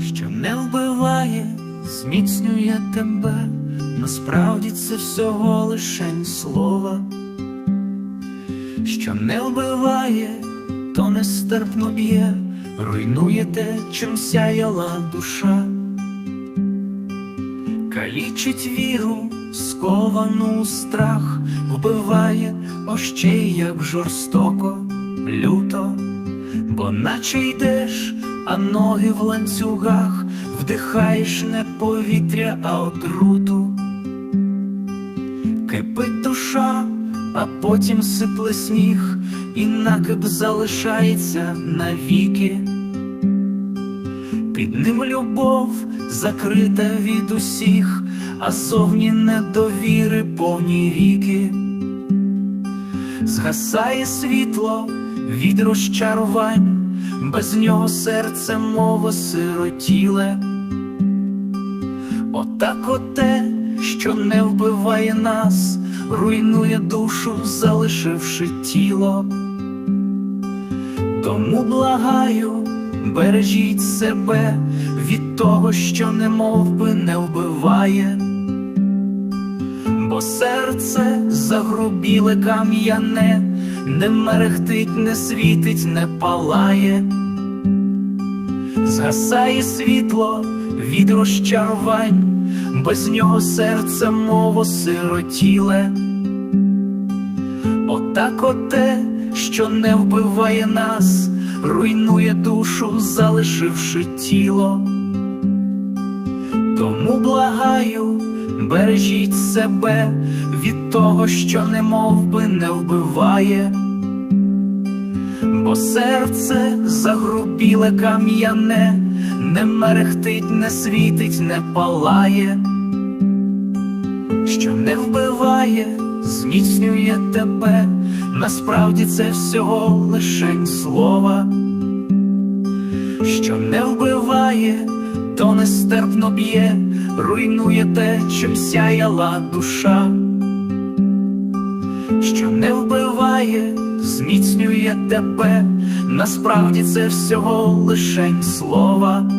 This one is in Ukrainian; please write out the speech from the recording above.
що не вбиває, зміцнює тебе, насправді це всього лишень слова, що не вбиває, то нестерпно б'є, руйнує те, чим сяяла душа, калічить віру, сковану страх, вбиває ощей, як жорстоко, люто, бо наче йдеш, а ноги в ланцюгах, вдихаєш не повітря, а отруту. Кипить душа, а потім сипле сніг, і накип залишається навіки. Під ним любов закрита від усіх, а зовні недовіри повні ріки. Згасає світло від розчарувань, без нього серце мов сиротіле. Отак оте, що не вбиває нас, руйнує душу, залишивши тіло. Тому благаю, бережіть себе від того, що не би не вбиває, бо серце загрубіле кам'яне, не мерехтить, не світить, не палає, згасає світло від розчарувань, без нього серце мов сиротіле. Отак оте, що не вбиває нас, руйнує душу, залишивши тіло. Тому благаю, бережіть себе від того, що не би не вбиває, бо серце загрубіле кам'яне, не мерехтить, не світить, не палає, що не вбиває, зміцнює тебе, насправді це всього лишень слова, що не вбиває, то нестерпно б'є, руйнує те, чим сяяла душа, що не вбиває, зміцнює тебе, насправді це всього лишень слова.